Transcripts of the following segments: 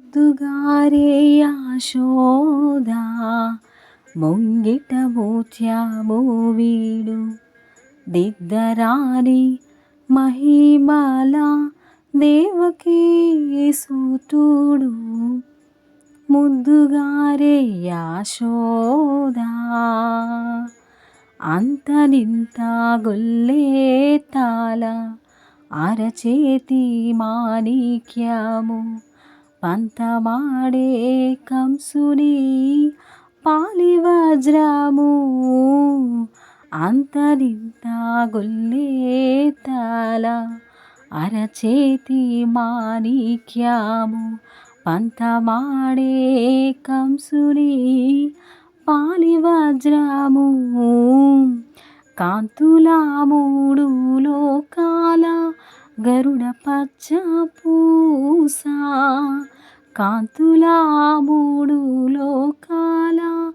ముద్దుగారే యాశోదా ముంగిట ముత్యము వీడు. దిద్దరాని మహిమల దేవకీ సూతుడు. ముద్దుగారే యాశోదా అంతనింత గొల్లే తాల అరచేతి మాణిక్యము. పంతమాడే కంసుని పాలివజ్రము వజ్రము అంతరింత తల అరచేతి మాణిక్యము పంతమాడే కంసుని పాలివజ్రము కాంతులాము గరుడ పచ్చ పూస కాంతులా మూడు లోకాల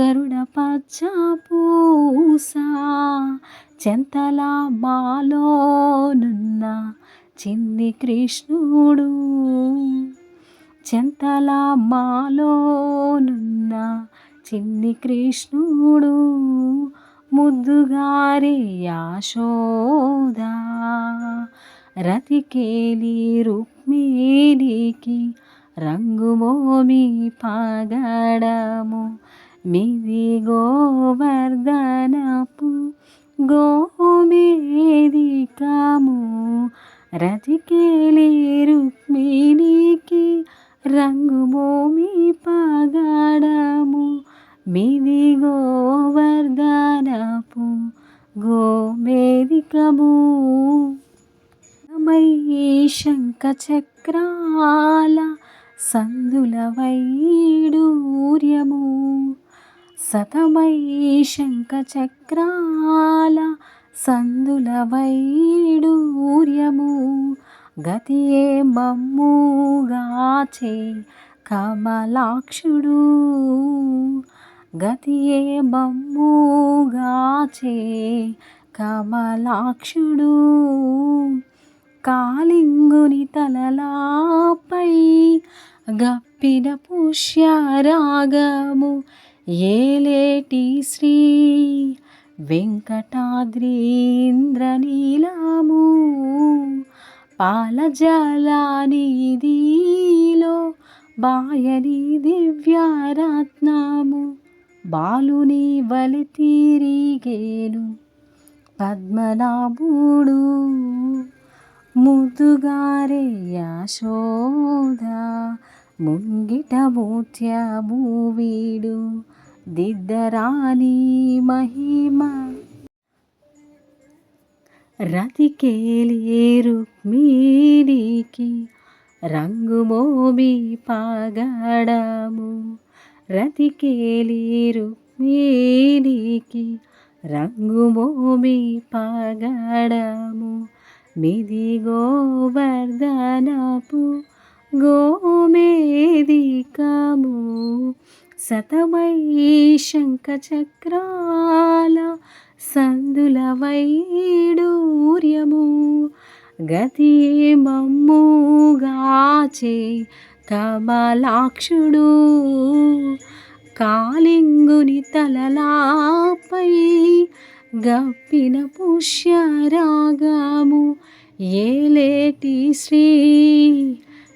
గరుడ పచ్చ పూస. చెంతలా మాలోనున్న చిన్ని కృష్ణుడు. చెంతలా మాలోనున్న చిన్ని కృష్ణుడు. ముద్దుగారి యాశోదా. రతికేలి రుక్మిణికి రంగుమోమి పాగడము. మిది గోవర్ధనపు గోమేదికము రతికేలి రుక్మిణికి రంగుమోమి పగడము. మిది గోవర్ధనపు చక్రాల సందుల వైడూర్యము. సతమై శంఖ చక్రాల సందుల వైడూర్యము. గతియే మమ్ముగాచే కమలాక్షుడు. గతియే మమ్ముగాచే కమలాక్షుడు. కాలింగుని తలలాపై గప్పిన పుష్యరాగము. ఏలేటి శ్రీ వెంకటాద్రీంద్రనీలము. పాలజలానిధిలో బాయని దివ్యారాత్నాము బాలుని వలి తిరిగేను పద్మనాభుడు. ముద్దుగారే శోధ ముంగిట ముత్యము వీడు దిద్దరాని మహిమ. రతికేలి రుక్మిణికి రంగుమోమి పగడము. రతికేలి రుక్మిణికి రంగుమోమి పగడము. మిది గోవర్ధనపు గోమేదికము శతమై శంఖ చక్రాల సందుల వైడూర్యము. గతి మమ్ముగాచే కమలాక్షుడు కాలింగుని తలలాపై గప్పిన పుష్యరాగము. ఏలేటి శ్రీ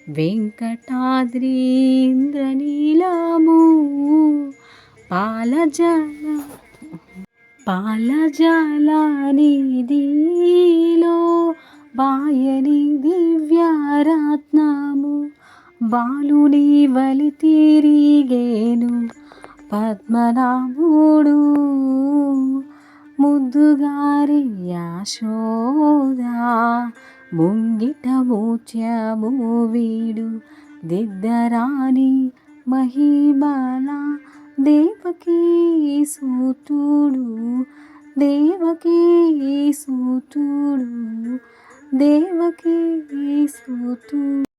వెంకటాద్రీంద్రనీలము. పాలజల పాలజలానిధిలో బాయని దివ్యరత్నము బాలుని వలి తిరిగేను పద్మనాభుడు. ముద్దుగారి యాశోదా ముంగిట ముత్యము వీడు దిద్దరాని మహిమల దేవకీ సూతుడు దేవకీ సూతుడు దేవకీ సూతుడు.